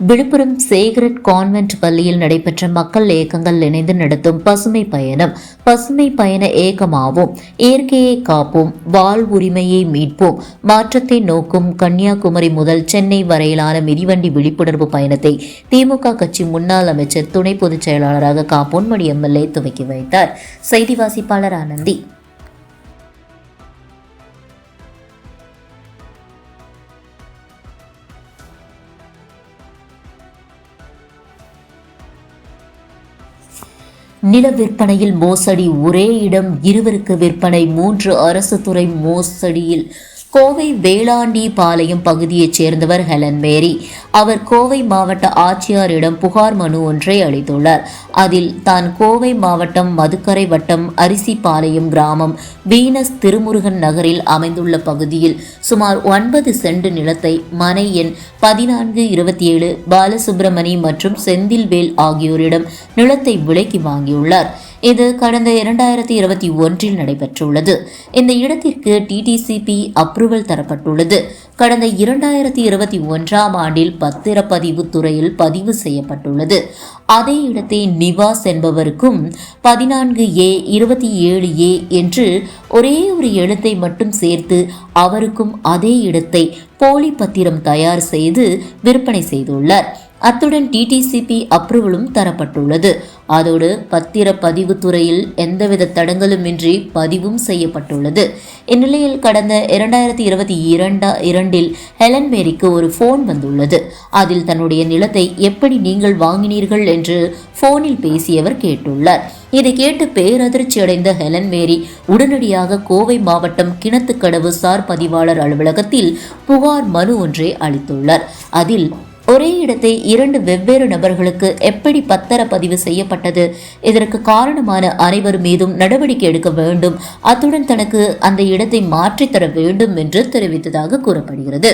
Villupuram சேகரட் convent பள்ளியில் நடைபெற்ற மக்கள் இயக்கங்கள் இணைந்து நடத்தும் பசுமை பயணம் பசுமை பயண ஏகமாவோம் இயற்கையை காப்போம் வாழ் உரிமையை மீட்போம் மாற்றத்தை நோக்கும் கன்னியாகுமரி முதல் சென்னை வரையிலான மிதிவண்டி விழிப்புணர்வு பயணத்தை திமுக கட்சி முன்னாள் அமைச்சர் துணை பொதுச் செயலாளராக கா பொன்மணி எம்எல்ஏ துவக்கி வைத்தார். செய்தி வாசிப்பாளர் ஆனந்தி. நில விற்பனையில் மோசடி ஒரே இடம் இருவருக்கு விற்பனை மூன்று அரசு துறை மோசடியில் கோவை வேளாண்டி பாளையம் பகுதியைச் சேர்ந்தவர் ஹெலன் மேரி. அவர் கோவை மாவட்ட ஆட்சியாரிடம் புகார் மனு ஒன்றை அளித்துள்ளார். அதில் தான் கோவை மாவட்டம் மதுக்கரை வட்டம் அரிசிபாளையம் கிராமம் வீனஸ் திருமுருகன் நகரில் அமைந்துள்ள பகுதியில் சுமார் ஒன்பது சென்ட் நிலத்தை மனை எண் பதினான்கு இருபத்தி ஏழு பாலசுப்ரமணி மற்றும் செந்தில்வேல் ஆகியோரிடம் நிலத்தை விலைக்கு வாங்கியுள்ளார். இது கடந்த இரண்டாயிரத்தி இருபத்தி ஒன்றில் நடைபெற்றுள்ளது. இந்த இடத்திற்கு டிடிசிபி அப்ரூவல் தரப்பட்டுள்ளது. கடந்த இரண்டாயிரத்தி இருபத்தி ஒன்றாம் ஆண்டில் பத்திரப்பதிவு துறையில் பதிவு செய்யப்பட்டுள்ளது. அதே இடத்தை நிவாஸ் என்பவருக்கும் பதினான்கு ஏ இருபத்தி ஏழு ஏ என்று ஒரே ஒரு எழுத்தை மட்டும் சேர்த்து அவருக்கும் அதே இடத்தை போலி பத்திரம் தயார் செய்து விற்பனை செய்துள்ளார். அத்துடன் டிடிசிபி அப்ரூவலும் தரப்பட்டுள்ளது. அதோடு பத்திர பதிவு துறையில் எந்தவித தடங்களுமின்றி பதிவும் செய்யப்பட்டுள்ளது. இந்நிலையில் கடந்த இரண்டாயிரத்தி இருபத்தி இரண்டா இரண்டில் ஹெலன் மேரிக்கு ஒரு ஃபோன் வந்துள்ளது. அதில் தன்னுடைய நிலத்தை எப்படி நீங்கள் வாங்கினீர்கள் என்று ஃபோனில் பேசியவர் கேட்டுள்ளார். இதை கேட்டு பேரதிர்ச்சி அடைந்த ஹெலன் மேரி உடனடியாக கோவை மாவட்டம் கிணத்துக்கடவு சார் பதிவாளர் அலுவலகத்தில் புகார் மனு ஒன்றை அளித்துள்ளார். அதில் ஒரே இடத்தை இரண்டு வெவ்வேறு நபர்களுக்கு எப்படி பத்திர பதிவு செய்யப்பட்டது? இதற்கு காரணமான அனைவர் மீதும் நடவடிக்கை எடுக்க வேண்டும். அத்துடன் தனக்கு அந்த இடத்தை மாற்றித்தர வேண்டும் என்று தெரிவித்ததாக கூறப்படுகிறது.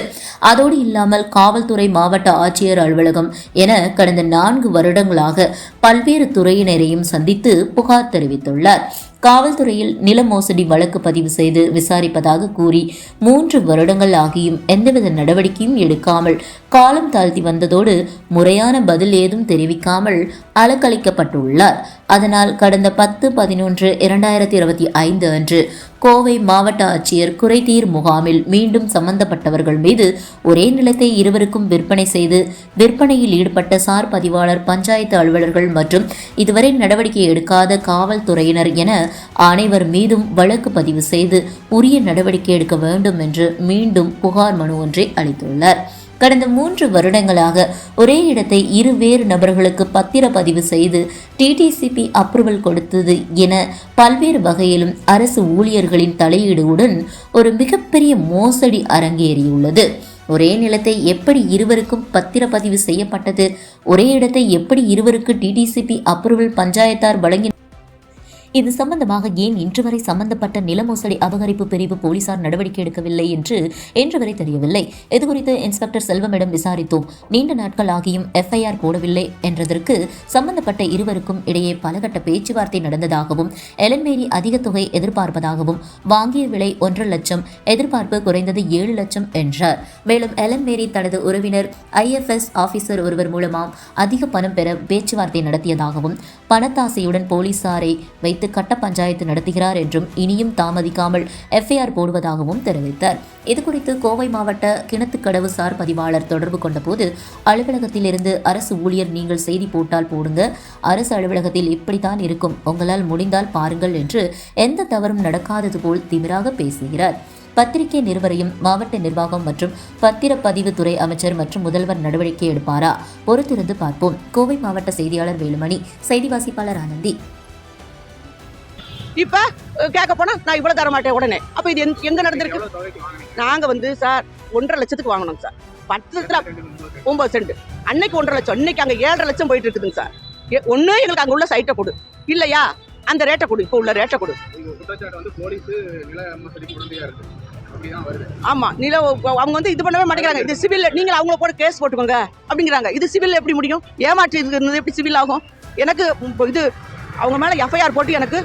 அதோடு இல்லாமல் காவல்துறை மாவட்ட ஆட்சியர் அலுவலகம் என கடந்த நான்கு வருடங்களாக பல்வேறு துறையினரையும் சந்தித்து புகார் தெரிவித்துள்ளார். காவல்துறையில் நில மோசடி வழக்கு பதிவு செய்து விசாரிப்பதாக கூறி மூன்று வருடங்கள் ஆகியும் எந்தவித நடவடிக்கையும் எடுக்காமல் காலம் தாழ்த்தி வந்ததோடு முறையான பதில் ஏதும் தெரிவிக்காமல் அலக்களிக்கப்பட்டுள்ளார் அதனால் கடந்த பத்து பதினொன்று இரண்டாயிரத்தி இருபத்தி ஐந்து அன்று கோவை மாவட்ட ஆட்சியர் குறைதீர் முகாமில் மீண்டும் சம்பந்தப்பட்டவர்கள் மீது ஒரே நிலத்தை இருவருக்கும் விற்பனை செய்து விற்பனையில் ஈடுபட்ட சார் பதிவாளர் பஞ்சாயத்து அலுவலர்கள் மற்றும் இதுவரை நடவடிக்கை எடுக்காத காவல்துறையினர் என அனைவர் மீதும் வழக்கு பதிவு செய்து உரிய நடவடிக்கை எடுக்க வேண்டும் என்று மீண்டும் புகார் மனு ஒன்றை அளித்துள்ளார் கடந்த மூன்று வருடங்களாக ஒரே இடத்தை இரு வேறு நபர்களுக்கு பத்திரப்பதிவு செய்து டிடிசிபி அப்ரூவல் கொடுத்தது என பல்வேறு வகையிலும் அரசு ஊழியர்களின் தலையீடுடன் ஒரு மிகப்பெரிய மோசடி அரங்கேறியுள்ளது. ஒரே நிலத்தை எப்படி இருவருக்கும் பத்திரப்பதிவு செய்யப்பட்டது? ஒரே இடத்தை எப்படி இருவருக்கு டிடிசிபி அப்ரூவல் பஞ்சாயத்தார் வழங்கி இது சம்பந்தமாக ஏன் இன்று வரை சம்பந்தப்பட்ட நிலமோசடி அபகரிப்பு பிரிவு போலீசார் நடவடிக்கை எடுக்கவில்லை என்று இன்று வரை தெரியவில்லை. இதுகுறித்து இன்ஸ்பெக்டர் செல்வமிடம் விசாரித்தோம். நீண்ட நாட்கள் ஆகியும் எஃப்ஐஆர் போடவில்லை என்றதற்கு சம்பந்தப்பட்ட இருவருக்கும் இடையே பலகட்ட பேச்சுவார்த்தை நடந்ததாகவும் எலன்மேரி அதிக தொகை எதிர்பார்ப்பதாகவும் வாங்கிய விலை ஒன்றரை லட்சம் எதிர்பார்ப்பு குறைந்தது ஏழு லட்சம் என்றார். மேலும் எலன்மேரி தனது உறவினர் ஐஎஃப்எஸ் ஆபீசர் ஒருவர் மூலமாம் அதிக பணம் பெற பேச்சுவார்த்தை நடத்தியதாகவும் பணத்தாசையுடன் போலீசாரை வைத்து கட்ட பஞ்சாயத்து நடத்துகிறார் என்றும் இனியும் தாமதிக்காமல் எஃப்ஐஆர் போடுவதாகவும் தெரிவித்தார். இதுகுறித்து கோவை மாவட்ட கிணத்துக்கடவு சார் பதிவாளர் தொடர்பு கொண்டபோது அலுவலகத்திலிருந்து அரசு ஊழியர் நீங்கள் செய்தி போட்டால் போடுங்க அரசு அலுவலகத்தில் இப்படித்தான் இருக்கும் உங்களால் முடிந்தால் பாருங்கள் என்று எந்த தவறும் நடக்காதது போல் திமிராக பேசுகிறார். பத்திரிகை நிருபரையும் மாவட்ட நிர்வாகம் மற்றும் பத்திரப்பதிவுத்துறை அமைச்சர் மற்றும் முதல்வர் நடவடிக்கை எடுப்பாரா? பொறுத்திருந்து பார்ப்போம். கோவை மாவட்ட செய்தியாளர் வேலுமணி செய்தி வாசிப்பாளர் ஆனந்தி. இப்ப கேட்க போனா நான் இவ்வளவு தர மாட்டேன் உடனே. அப்ப இது எங்க- எங்க நடந்திருக்கு? நாங்க வந்து சார் ஒன்றரை லட்சத்துக்கு வாங்கினோம் சார். பத்து ஒன்பது சென்ட். அன்னைக்கு ஒன்றரை லட்சம் இன்னைக்கு அங்க ஏழரை லட்சம் போயிட்டு இருக்குதுங்க சார். ஒண்ணு எங்களுக்கு அங்க உள்ள சைட்டை கொடு. இல்லையா? அந்த ரேட்டை கொடு இப்போ உள்ள ரேட்டை கொடு. ஆமாம் நில ஆமா நில அவங்க வந்து இது பண்ணவே மாட்டேங்கிறாங்க. இது சிவில் நீங்கள் அவங்கள போட கேஸ் போட்டுக்கோங்க அப்படிங்கிறாங்க. இது சிவில் எப்படி முடியும்? ஏமாற்றி இருந்தது எப்படி சிவில் ஆகும்? எனக்கு இப்போ இது அவங்க மேலே எஃப்ஐஆர் போட்டு எனக்கு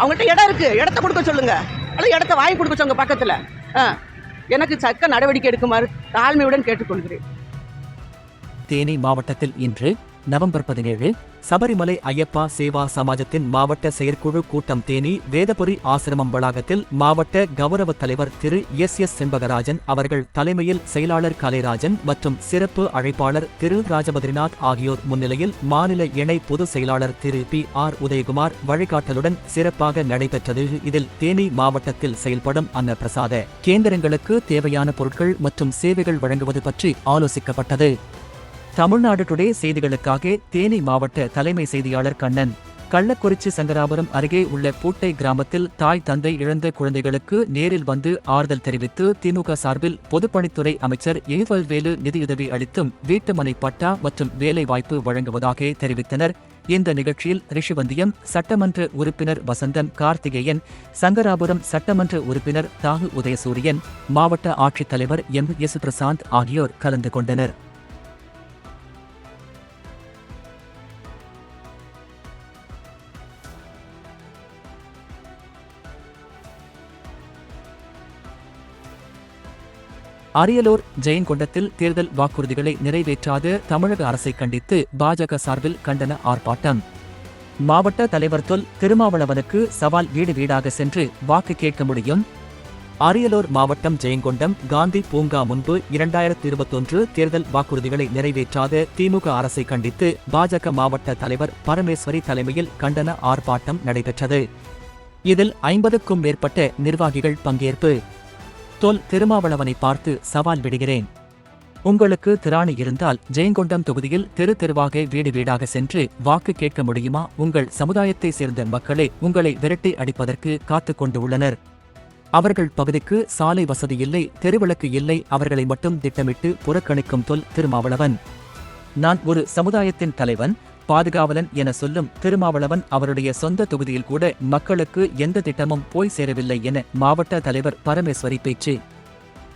அவங்கள்ட்ட இடம் இருக்கு. இடத்த கொடுக்க சொல்லுங்க. அல்லது இடத்த வாங்கி கொடுக்க சொல்லுங்க பக்கத்தில். ஆ எனக்கு சக்க நடவடிக்கை எடுக்குமாறு தாழ்மையுடன் கேட்டுக்கொள்கிறேன். தேனி மாவட்டத்தில் இன்று நவம்பர் பதினேழு சபரிமலை ஐயப்பா சேவா சமாஜத்தின் மாவட்ட செயற்குழு கூட்டம் தேனி வேதபுரி ஆசிரமம் வளாகத்தில் மாவட்ட கௌரவ தலைவர் திரு எஸ் எஸ் செண்பகராஜன் அவர்கள் தலைமையில் செயலாளர் கலைராஜன் மற்றும் சிறப்பு அழைப்பாளர் திரு ராஜபத்ரிநாத் ஆகியோர் முன்னிலையில் மாநில இணை பொதுச் செயலாளர் திரு பி ஆர் உதயகுமார் வழிகாட்டலுடன் சிறப்பாக நடைபெற்றது. இதில் தேனி மாவட்டத்தில் செயல்படும் அன்னப்பிரசாத கேந்திரங்களுக்கு தேவையான பொருட்கள் மற்றும் சேவைகள் வழங்குவது பற்றி ஆலோசிக்கப்பட்டது. தமிழ்நாடு டுடே செய்திகளுக்காக தேனி மாவட்ட தலைமை செய்தியாளர் கண்ணன். கள்ளக்குறிச்சி சங்கராபுரம் அருகே உள்ள பூட்டை கிராமத்தில் தாய் தந்தை இழந்த குழந்தைகளுக்கு நேரில் வந்து ஆறுதல் தெரிவித்து திமுக சார்பில் பொதுப்பணித்துறை அமைச்சர் ஏவல்வேலு நிதியுதவி அளித்தும் வீட்டுமனை பட்டா மற்றும் வேலைவாய்ப்பு வழங்குவதாக தெரிவித்தனர். இந்த நிகழ்ச்சியில் ரிஷிவந்தியம் சட்டமன்ற உறுப்பினர் வசந்தன் கார்த்திகேயன் சங்கராபுரம் சட்டமன்ற உறுப்பினர் தாகு உதயசூரியன் மாவட்ட ஆட்சித்தலைவர் எம் எஸ் பிரசாந்த் ஆகியோர் கலந்து கொண்டனர். அரியலூர் ஜெயங்கொண்டத்தில் தேர்தல் வாக்குறுதிகளை நிறைவேற்றாத தமிழக அரசை கண்டித்து பாஜக சார்பில் கண்டன ஆர்ப்பாட்டம். மாவட்ட தலைவர் தொல் திருமாவளவனுக்கு சவால் வீடு வீடாக சென்று வாக்கு கேட்க முடியும். அரியலூர் மாவட்டம் ஜெயங்கொண்டம் காந்தி பூங்கா முன்பு இரண்டாயிரத்தி இருபத்தொன்று தேர்தல் வாக்குறுதிகளை நிறைவேற்றாத திமுக அரசை கண்டித்து பாஜக மாவட்ட தலைவர் பரமேஸ்வரி தலைமையில் கண்டன ஆர்ப்பாட்டம் நடைபெற்றது. இதில் ஐம்பதுக்கும் மேற்பட்ட நிர்வாகிகள் பங்கேற்பு. தொல் திருமாவளவனை பார்த்து சவால் விடுகிறேன். உங்களுக்கு திராணி இருந்தால் ஜெயங்கொண்டம் தொகுதியில் தெரு தெருவாக வீடு வீடாக சென்று வாக்கு கேட்க முடியுமா? உங்கள் சமுதாயத்தை சேர்ந்த மக்களே உங்களை விரட்டி அடிப்பதற்கு காத்து கொண்டு உள்ளனர். அவர்கள் பகுதிக்கு சாலை வசதி இல்லை தெருவிளக்கு இல்லை அவர்களை மட்டும் திட்டமிட்டு புறக்கணிக்கும் தொல் திருமாவளவன். நான் ஒரு சமுதாயத்தின் தலைவன் பாதுகாவலன் என சொல்லும் திருமாவளவன் அவருடைய சொந்த தொகுதியில் கூட மக்களுக்கு எந்த திட்டமும் போய் சேரவில்லை என மாவட்ட தலைவர் பரமேஸ்வரி பேச்சு.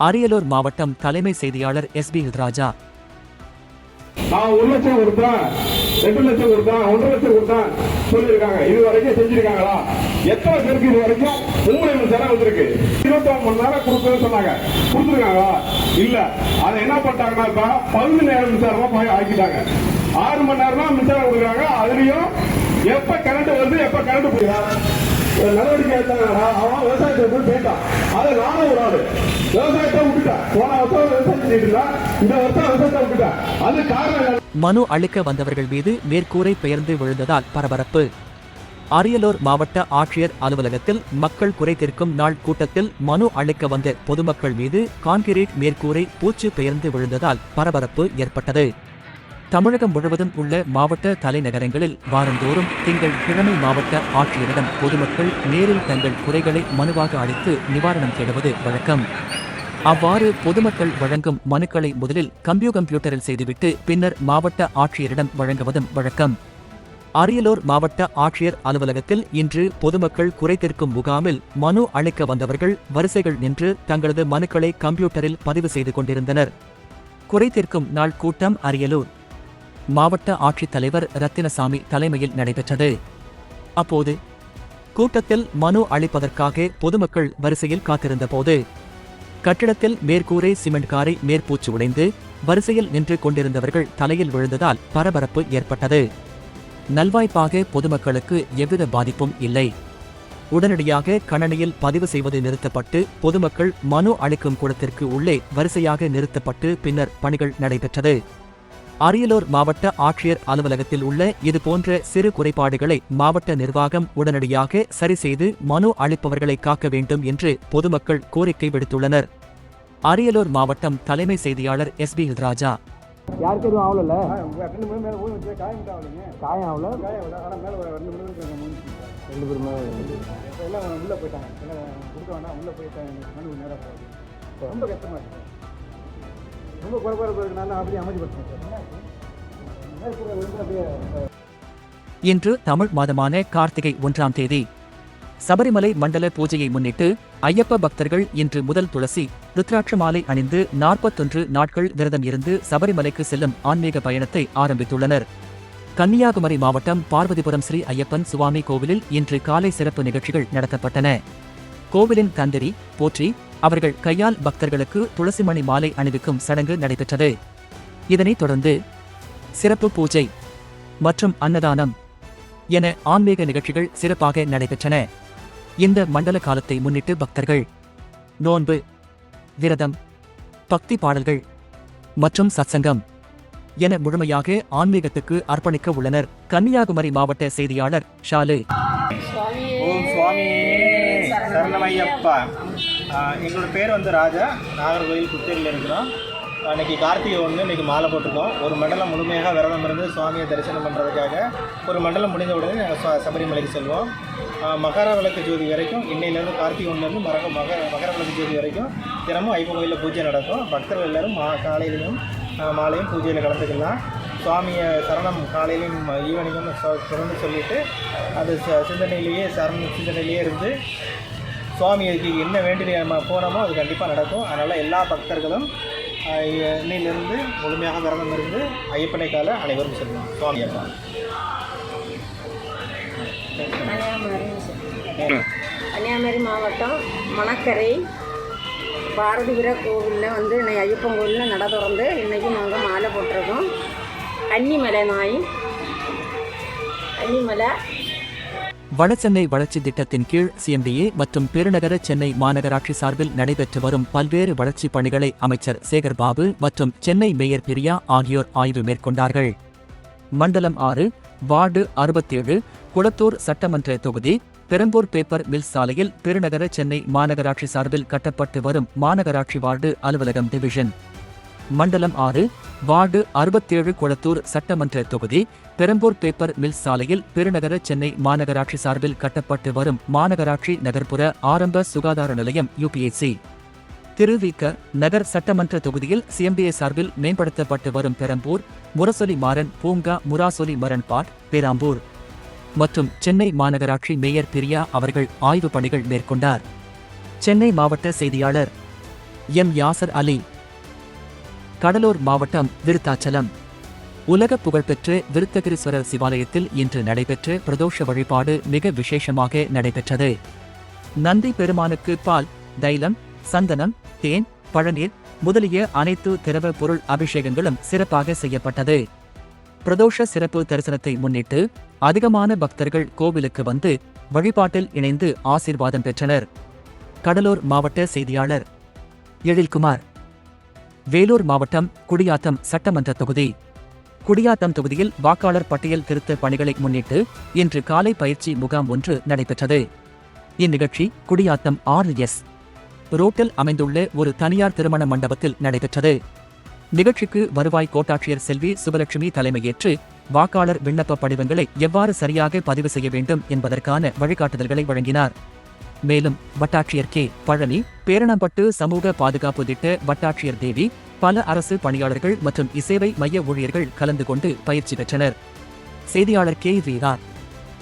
அரியலூர் மாவட்டம் தலைமை செய்தியாளர் எஸ் பி ராஜா ஒரு லட்சம் ரெண்டு லட்சம் ஒன்றரை லட்சம் சொல்லியிருக்காங்க. இது வரைக்கும் செஞ்சிருக்காங்களா? எத்தனை பேருக்கு இது வரைக்கும் வந்திருக்கு? மணி நேரம் சொன்னாங்க. கொடுத்துருக்காங்களா? இல்ல. அதை என்ன பண்ணிட்டாங்கன்னா இப்ப நேரம் மின்சாரமா ஆக்கிட்டாங்க. ஆறு மணி நேரம் தான் மின்சாரம் கொடுக்குறாங்க. அதுலயும் எப்ப கரண்ட் வருது எப்ப கரண்ட் போயிடா நடவடிக்கை எடுத்தாங்கடா அவன் விவசாயத்தை போய் போயிட்டான் அதை நானும் ஒரு ஆளு விவசாயத்தை விட்டுட்டான் போன வருஷம் விவசாயம் பண்ணிட்டு இருந்தான் இந்த வருஷம் விவசாயத்தை விட்டுட்டான் அது காரணம் மனு அளிக்க வந்தவர்கள் மீது மேற்கூரை பெயர்ந்து விழுந்ததால் பரபரப்பு. அரியலூர் மாவட்ட ஆட்சியர் அலுவலகத்தில் மக்கள் குறை தீர்க்கும் நாள் கூட்டத்தில் மனு அளிக்க வந்த பொதுமக்கள் மீது கான்கிரீட் மேற்கூரை பூச்சு பெயர்ந்து விழுந்ததால் பரபரப்பு ஏற்பட்டது. தமிழகம் முழுவதும் உள்ள மாவட்ட தலைநகரங்களில் வாரந்தோறும் திங்கள் கிழமை மாவட்ட ஆட்சியரிடம் பொதுமக்கள் நேரில் தங்கள் குறைகளை மனுவாக அளித்து நிவாரணம் தேடுவது வழக்கம். அவ்வாறு பொதுமக்கள் வழங்கும் மனுக்களை முதலில் கம்ப்யூ கம்ப்யூட்டரில் செய்துவிட்டு பின்னர் மாவட்ட ஆட்சியரிடம் வழங்குவதும் வழக்கம். அரியலூர் மாவட்ட ஆட்சியர் அலுவலகத்தில் இன்று பொதுமக்கள் குறைதீர்க்கும் முகாமில் மனு அளிக்க வந்தவர்கள் வரிசைகள் நின்று தங்களது மனுக்களை கம்ப்யூட்டரில் பதிவு செய்து கொண்டிருந்தனர். குறைதீர்க்கும் நாள் கூட்டம் அரியலூர். மாவட்ட ஆட்சித்தலைவர் ரத்தினசாமி தலைமையில் நடைபெற்றது. அப்போது கூட்டத்தில் மனு அளிப்பதற்காக பொதுமக்கள் வரிசையில் காத்திருந்தபோது கட்டிடத்தில் மேற்கூரை சிமெண்ட் காரை மேற்பூச்சு உடைந்து வரிசையில் நின்று கொண்டிருந்தவர்கள் தலையில் விழுந்ததால் பரபரப்பு ஏற்பட்டது. நல்வாய்ப்பாக பொதுமக்களுக்கு எவ்வித பாதிப்பும் இல்லை. உடனடியாக கணனியில் பதிவு செய்வது நிறுத்தப்பட்டு பொதுமக்கள் மனு அளிக்கும் கூடத்திற்கு உள்ளே வரிசையாக நிறுத்தப்பட்டு பின்னர் பணிகள் நடைபெற்றது. அரியலூர் மாவட்ட ஆட்சியர் அலுவலகத்தில் உள்ள இதுபோன்ற சிறு குறைபாடுகளை மாவட்ட நிர்வாகம் உடனடியாக சரி செய்து மனு அளிப்பவர்களை காக்க வேண்டும் என்று பொதுமக்கள் கோரிக்கை விடுத்துள்ளனர். அரியலூர் மாவட்டம் தலைமை செய்தியாளர் எஸ் பி ராஜா யாருக்கு எதுவும் ஆகல. காயம் ஆகல ரெண்டு பேருமே எல்லாம் உள்ள போயிட்டாங்க. கொடுக்க வேண்டாம். உள்ள போயிட்டாங்க. ரொம்ப கஷ்டமா இருக்கு. ரொம்ப குறைபாடு இருக்கிறதுனால அப்படியே அமைதிப்படுத்தணும் இன்று தமிழ் மாதமான கார்த்திகை ஒன்றாம் தேதி சபரிமலை மண்டல பூஜையை முன்னிட்டு ஐயப்ப பக்தர்கள் இன்று முதல் துளசி ருத்ராட்ச மாலை அணிந்து நாற்பத்தொன்று நாட்கள் விரதம் இருந்து சபரிமலைக்கு செல்லும் ஆன்மீக பயணத்தை ஆரம்பித்துள்ளனர். கன்னியாகுமரி மாவட்டம் பார்வதிபுரம் ஸ்ரீ ஐயப்பன் சுவாமி கோவிலில் இன்று காலை சிறப்பு நிகழ்ச்சிகள் நடத்தப்பட்டன. கோவிலின் தந்திரி போற்றி அவர்கள் கையால் பக்தர்களுக்கு துளசிமணி மாலை அணிவிக்கும் சடங்கு நடைபெற்றது. இதனைத் தொடர்ந்து சிறப்பு பூஜை மற்றும் அன்னதானம் என ஆன்மீக நிகழ்ச்சிகள் சிறப்பாக நடைபெற்றன. இந்த மண்டல காலத்தை முன்னிட்டு பக்தர்கள் நோன்பு விரதம் பக்தி பாடல்கள் மற்றும் சத்சங்கம் என முழுமையாக ஆன்மீகத்துக்கு அர்ப்பணிக்க உள்ளனர். கன்னியாகுமரி மாவட்ட செய்தியாளர் ஷாலு. ஓம் சுவாமி சரணமையப்பா. எங்களோட பேர் வந்து ராஜா. நாகர்கோயில் புத்தூரில் இருக்கிறோம். அன்றைக்கி கார்த்திகை ஒன்று இன்றைக்கி மாலை போட்டிருக்கோம். ஒரு மண்டலம் முழுமையாக விரதம் இருந்து சுவாமியை தரிசனம் பண்ணுறதுக்காக ஒரு மண்டலம் முடிந்த உடனே நாங்கள் ச- சபரிமலைக்கு செல்வோம். மகர விளக்கு ஜோதி வரைக்கும் இன்னையிலேருந்து கார்த்திகை ஒன்றுலேருந்து மரக மகர மகர விளக்கு ஜோதி வரைக்கும் தினமும் ஐப்பன் கோயிலில் பூஜை நடக்கும். பக்தர்கள் எல்லாரும் மா காலையிலையும் மாலையும் பூஜையில் கலந்துக்கலாம். சுவாமியை சரணம் காலையிலையும் ஈவினிங்கும் சொ- தொடர்ந்து சொல்லிவிட்டு அது ச- சிந்தனையிலேயே சரண சிந்தனையிலேயே இருந்து சுவாமிக்கு என்ன வேண்டி நம்ம போகிறோமோ அது கண்டிப்பாக நடக்கும். அதனால் எல்லா பக்தர்களும் இன்னிலிருந்து முழுமையாக விரதம் இருந்து ஐயப்பனை கால அனைவரும் செல்வோம். சுவாமி அப்பா கன்னியாகுமரி மாவட்டம் மணக்கரை பாரதிபுர கோவிலில் வந்து இன்னைக்கு ஐயப்பன் கோவிலில் நட திறந்து இன்றைக்கி நாங்கள் மாலை போட்டிருக்கோம். கன்னிமலை நாய் கன்னிமலை வடசென்னை வளர்ச்சி திட்டத்தின் கீழ் சிஎம்டிஏ மற்றும் பெருநகர சென்னை மாநகராட்சி சார்பில் நடைபெற்று வரும் பல்வேறு வளர்ச்சிப் பணிகளை அமைச்சர் சேகர் பாபு மற்றும் சென்னை மேயர் பிரியா ஆகியோர் ஆய்வு மேற்கொண்டார்கள். மண்டலம் ஆறு வார்டு அறுபத்தேழு குளத்தூர் சட்டமன்ற தொகுதி பெரம்பூர் பேப்பர் மில் சாலையில் பெருநகர சென்னை மாநகராட்சி சார்பில் கட்டப்பட்டு வரும் மாநகராட்சி வார்டு அலுவலகம் டிவிஷன். மண்டலம் ஆறு வார்டு அறுபத்தேழு கொளத்தூர் சட்டமன்ற தொகுதி பெரம்பூர் பேப்பர் மில் சாலையில் பெருநகர சென்னை மாநகராட்சி சார்பில் கட்டப்பட்டு வரும் மாநகராட்சி நகர்ப்புற ஆரம்ப சுகாதார நிலையம் யுபிஎஸ்சி. திருவிக்க நகர் சட்டமன்ற தொகுதியில் சிஎம்பிஏ சார்பில் மேம்படுத்தப்பட்டு வரும் பெரம்பூர் முரசொலி மாறன் பூங்கா முராசொலி மரண்பாட் பேராம்பூர். மற்றும் சென்னை மாநகராட்சி மேயர் பிரியா அவர்கள் ஆய்வுப் பணிகள் மேற்கொண்டார். சென்னை மாவட்ட செய்தியாளர் எம். யாசர் அலி கடலூர் மாவட்டம் விருத்தாச்சலம். உலக புகழ்பெற்ற விருத்தகிரீஸ்வரர் சிவாலயத்தில் இன்று நடைபெற்ற பிரதோஷ வழிபாடு மிக விசேஷமாக நடைபெற்றது. நந்தி பெருமானுக்கு பால் தைலம் சந்தனம் தேன் பழநீர் முதலிய அனைத்து திரவ பொருள் அபிஷேகங்களும் சிறப்பாக செய்யப்பட்டது. பிரதோஷ சிறப்பு தரிசனத்தை முன்னிட்டு அதிகமான பக்தர்கள் கோவிலுக்கு வந்து வழிபாட்டில் இணைந்து ஆசீர்வாதம் பெற்றனர். கடலூர் மாவட்ட செய்தியாளர் எழில்குமார். வேலூர் மாவட்டம் குடியாத்தம் சட்டமன்ற தொகுதி. குடியாத்தம் தொகுதியில் வாக்காளர் பட்டியல் திருத்த பணிகளை முன்னிட்டு இன்று காலை பயிற்சி முகாம் ஒன்று நடைபெற்றது. இந்நிகழ்ச்சி குடியாத்தம் ஆர் எஸ். ரோட்டில் அமைந்துள்ள ஒரு தனியார் திருமண மண்டபத்தில் நடைபெற்றது. நிகழ்ச்சிக்கு வருவாய் கோட்டாட்சியர் செல்வி சுபலட்சுமி தலைமையேற்று வாக்காளர் விண்ணப்ப படிவங்களை எவ்வாறு சரியாக பதிவு செய்ய வேண்டும் என்பதற்கான வழிகாட்டுதல்களை வழங்கினார். மேலும் வட்டாட்சியர் கே. பழனி பேரணம்பட்டு சமூக பாதுகாப்பு திட்ட வட்டாட்சியர் தேவி பல அரசு பணியாளர்கள் மற்றும் இசேவை மைய ஊழியர்கள் கலந்து கொண்டு பயிற்சி பெற்றனர். செய்தியாளர் கே. வீரார்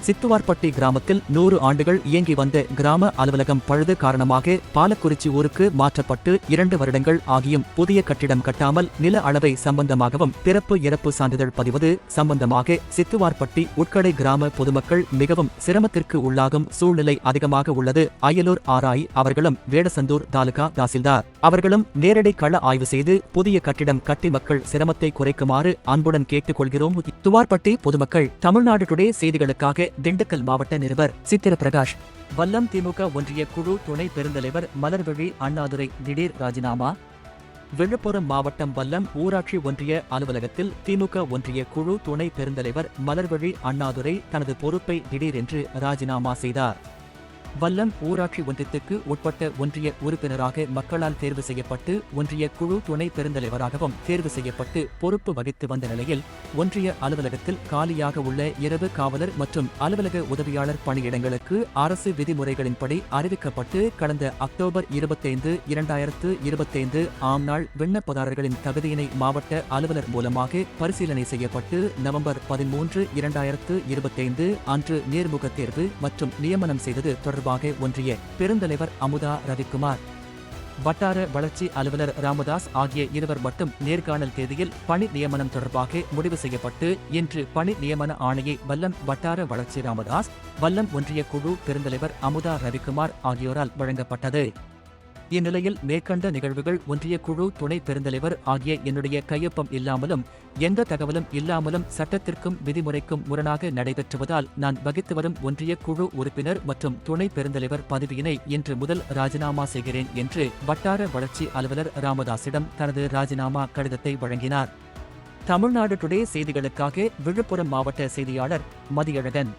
சித்துவார்பட்டி கிராமத்தில் நூறு ஆண்டுகள் இயங்கி வந்த கிராம அலுவலகம் பழுது காரணமாக பாலக்குறிச்சி ஊருக்கு மாற்றப்பட்டு இரண்டு வருடங்கள் ஆகியும் புதிய கட்டிடம் கட்டாமல் நில அளவை சம்பந்தமாகவும் பிறப்பு இறப்பு சான்றிதழ் பதிவது சம்பந்தமாக சித்துவார்பட்டி உட்கடை கிராம பொதுமக்கள் மிகவும் சிரமத்திற்கு உள்ளாகும் சூழ்நிலை அதிகமாக உள்ளது. அயலூர் ஆராய் அவர்களும் வேடசந்தூர் தாலுகா தாசில்தார். அவர்களும் நேரடி கள ஆய்வு செய்து புதிய கட்டிடம் கட்டி மக்கள் சிரமத்தை குறைக்குமாறு அன்புடன் கேட்டுக் கொள்கிறோம் துவார்பட்டி பொதுமக்கள் தமிழ்நாடு டுடே செய்திகளுக்காக திண்டுக்கல் மாவட்ட நிருபர் சித்திர பிரகாஷ் வல்லம் திமுக ஒன்றிய குழு துணை பெருந்தலைவர் மலர்விழி அண்ணாதுரை திடீர் ராஜினாமா. விழுப்புரம் மாவட்டம் வல்லம் ஊராட்சி ஒன்றிய அலுவலகத்தில் திமுக ஒன்றிய குழு துணை பெருந்தலைவர் மலர்விழி அண்ணாதுரை தனது பொறுப்பை திடீரென்று ராஜினாமா செய்தார். வல்லம் ஊராட்சி ஒன்றியத்துக்கு உட்பட்ட ஒன்றிய உறுப்பினராக மக்களால் தேர்வு செய்யப்பட்டு ஒன்றிய குழு துணை பெருந்தலைவராகவும் தேர்வு செய்யப்பட்டு பொறுப்பு வகித்து வந்த நிலையில் ஒன்றிய அலுவலகத்தில் காலியாக உள்ள இரவு காவலர் மற்றும் அலுவலக உதவியாளர் பணியிடங்களுக்கு அரசு விதிமுறைகளின்படி அறிவிக்கப்பட்டு கடந்த அக்டோபர் இருபத்தைந்து இரண்டாயிரத்து இருபத்தைந்து ஆம் நாள் விண்ணப்பதாரர்களின் தகுதியினை மாவட்ட அலுவலர் மூலமாக பரிசீலனை செய்யப்பட்டு நவம்பர் பதிமூன்று இரண்டாயிரத்து இருபத்தைந்து அன்று நேர்முக தேர்வு மற்றும் நியமனம் செய்தது தொடர்பாக ஒன்றிய பெருந்தலைவர் அமுதா ரவிக்குமார். வட்டார வளர்ச்சி அலுவலர் ராமதாஸ் ஆகிய இருவர் மட்டும் நேர்காணல் தேதியில் பணி நியமனம் தொடர்பாக முடிவு செய்யப்பட்டு இன்று பணி நியமன ஆணையை வல்லம் வட்டார வளர்ச்சி ராமதாஸ் வல்லம் ஒன்றிய குழு பெருந்தலைவர் அமுதா ரவிக்குமார் ஆகியோரால் வழங்கப்பட்டது. இந்நிலையில் மேற்கண்ட நிகழ்வுகள் ஒன்றிய குழு துணை பெருந்தலைவர் ஆகிய என்னுடைய கையொப்பம் இல்லாமலும் எந்த தகவலும் இல்லாமலும் சட்டத்திற்கும் விதிமுறைக்கும் முரணாக நடைபெற்றுவதால் நான் வகித்து வரும் ஒன்றிய குழு உறுப்பினர் மற்றும் துணை பெருந்தலைவர் பதவியினை இன்று முதல் ராஜினாமா செய்கிறேன் என்று வட்டார வளர்ச்சி அலுவலர் ராமதாசிடம் தனது ராஜினாமா கடிதத்தை வழங்கினார். தமிழ்நாடு டுடே செய்திகளுக்காக விழுப்புரம் மாவட்ட செய்தியாளர் மதியழகன்.